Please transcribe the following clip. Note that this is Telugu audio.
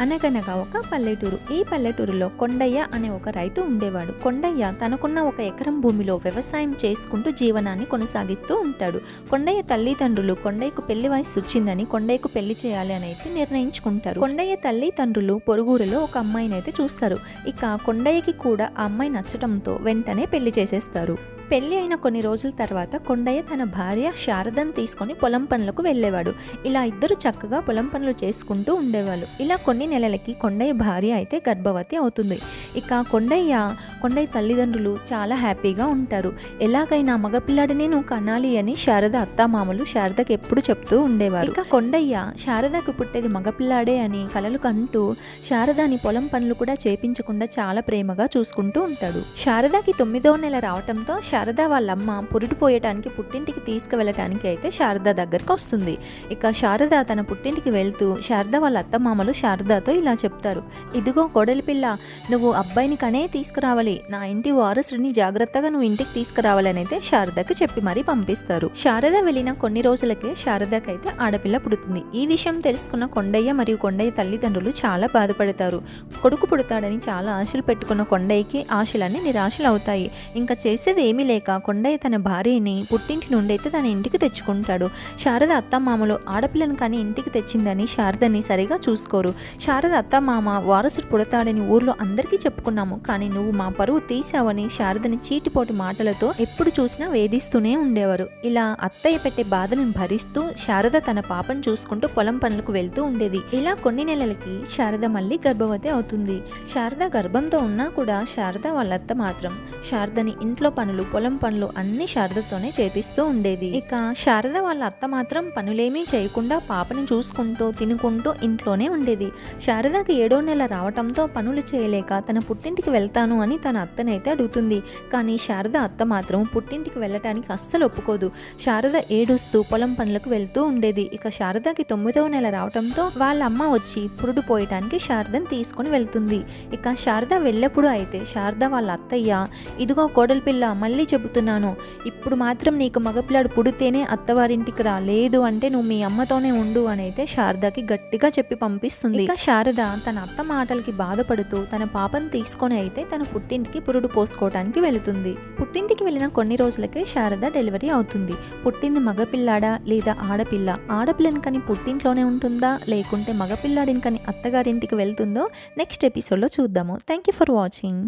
అనగనగా ఒక పల్లెటూరు. ఈ పల్లెటూరులో కొండయ్య అనే ఒక రైతు ఉండేవాడు. కొండయ్య తనకున్న ఒక ఎకరం భూమిలో వ్యవసాయం చేసుకుంటూ జీవనాన్ని కొనసాగిస్తూ ఉంటాడు. కొండయ్య తల్లిదండ్రులు కొండయ్యకు పెళ్ళి వయసు వచ్చిందని కొండయ్యకు పెళ్ళి చేయాలి అని అయితే నిర్ణయించుకుంటారు. కొండయ్య తల్లిదండ్రులు పొరుగురులో ఒక అమ్మాయిని అయితే చూస్తారు. ఇక కొండయ్యకి కూడా ఆ అమ్మాయి నచ్చటంతో వెంటనే పెళ్ళి చేసేస్తారు. పెళ్ళి అయిన కొన్ని రోజుల తర్వాత కొండయ్య తన భార్య శారదను తీసుకొని పొలం పనులకు వెళ్ళేవాడు. ఇలా ఇద్దరు చక్కగా పొలం పనులు చేసుకుంటూ ఉండేవాళ్ళు. ఇలా కొన్ని నెలలకి కొండయ్య భార్య అయితే గర్భవతి అవుతుంది. ఇక కొండయ్య కొండయ్య తల్లిదండ్రులు చాలా హ్యాపీగా ఉంటారు. ఎలాగైనా మగపిల్లాడిని నేను కనాలి అని శారద అత్తామామలు శారదకి ఎప్పుడు చెప్తూ ఉండేవారు. ఇక కొండయ్య శారదకు పుట్టేది మగపిల్లాడే అని కలలు కంటూ శారదాని పొలం పనులు కూడా చేపించకుండా చాలా ప్రేమగా చూసుకుంటూ ఉంటాడు. శారదకి తొమ్మిదో నెల రావటంతో శారద వాళ్ళమ్మ పురుడు పోయటానికి పుట్టింటికి తీసుకువెళ్ళటానికి అయితే శారద దగ్గరకు వస్తుంది. ఇక శారద తన పుట్టింటికి వెళ్తూ శారద వాళ్ళ అత్తమామలు శారదతో ఇలా చెప్తారు. ఇదిగో కోడలి పిల్ల నువ్వు అబ్బాయిని కనే తీసుకురావాలి. నా ఇంటి వారసుడిని జాగ్రత్తగా నువ్వు ఇంటికి తీసుకురావాలని అయితే శారదకు చెప్పి మరీ పంపిస్తారు. శారద వెళ్ళిన కొన్ని రోజులకే శారదకైతే ఆడపిల్ల పుడుతుంది. ఈ విషయం తెలుసుకున్న కొండయ్య మరియు కొండయ్య తల్లిదండ్రులు చాలా బాధపడతారు. కొడుకు పుడతాడని చాలా ఆశలు పెట్టుకున్న కొండయ్యకి ఆశలన్నీ నిరాశలు అవుతాయి. ఇంకా చేసేది ఏమీ లేక కొండయ్య తన భార్యని పుట్టింటి నుండి అయితే తన ఇంటికి తెచ్చుకుంటాడు. శారద అత్తమామలు ఆడపిల్లను కానీ ఇంటికి తెచ్చిందని శారదని సరిగా చూసుకోరు. శారద అత్తమామ వారసుడు పుడతాడని ఊర్లో అందరికీ చెప్పుకున్నాము. కానీ నువ్వు మా పరువు తీసావని శారదని చీటిపోటి మాటలతో ఎప్పుడు చూసినా వేధిస్తూనే ఉండేవారు. ఇలా అత్తయ్య పెట్టే బాధలను భరిస్తూ శారద తన పాపను చూసుకుంటూ పొలం పనులకు వెళ్తూ ఉండేది. ఇలా కొన్ని నెలలకి శారద మళ్ళీ గర్భవతి అవుతుంది. శారద గర్భంతో ఉన్నా కూడా శారద వాళ్ళ అత్త మాత్రం శారదని ఇంట్లో పనులు పొలం పనులు అన్ని శారదతోనే చేపిస్తూ ఉండేది. ఇక శారద వాళ్ళ అత్త మాత్రం పనులేమీ చేయకుండా పాపను చూసుకుంటూ తినుకుంటూ ఇంట్లోనే ఉండేది. శారదకి ఏడో నెల రావటంతో పనులు చేయలేక తన పుట్టింటికి వెళ్తాను అని తన అత్తనైతే అడుగుతుంది. కానీ శారద అత్త మాత్రం పుట్టింటికి వెళ్ళటానికి అస్సలు ఒప్పుకోదు. శారద ఏడుస్తూ పొలం పనులకు వెళ్తూ ఉండేది. ఇక శారదకి తొమ్మిదవ నెల రావటంతో వాళ్ళ అమ్మ వచ్చి పురుడు పోయటానికి శారదను తీసుకొని వెళ్తుంది. ఇక శారద వెళ్ళప్పుడు అయితే శారద వాళ్ళ అత్తయ్య ఇదిగో కోడలి పిల్ల మళ్ళీ చెబుతున్నాను. ఇప్పుడు మాత్రం నీకు మగపిల్లాడు పుడితేనే అత్తవారింటికి రా లేదు అంటే నువ్వు మీ అమ్మతోనే ఉండు అని అయితే శారదకి గట్టిగా చెప్పి పంపిస్తుంది. ఇక శారద తన అత్త మాటలకి బాధపడుతూ తన పాపను తీసుకొని అయితే తన పుట్టింటికి పురుడు పోసుకోవటానికి వెళుతుంది. పుట్టింటికి వెళ్ళిన కొన్ని రోజులకే శారద డెలివరీ అవుతుంది. పుట్టింది మగపిల్లాడా లేదా ఆడపిల్ల? ఆడపిల్లని కానీ పుట్టింట్లోనే ఉంటుందా? లేకుంటే మగపిల్లాడిని కానీ అత్తగారింటికి వెళ్తుందో? నెక్స్ట్ ఎపిసోడ్లో చూద్దాము. Thank you for watching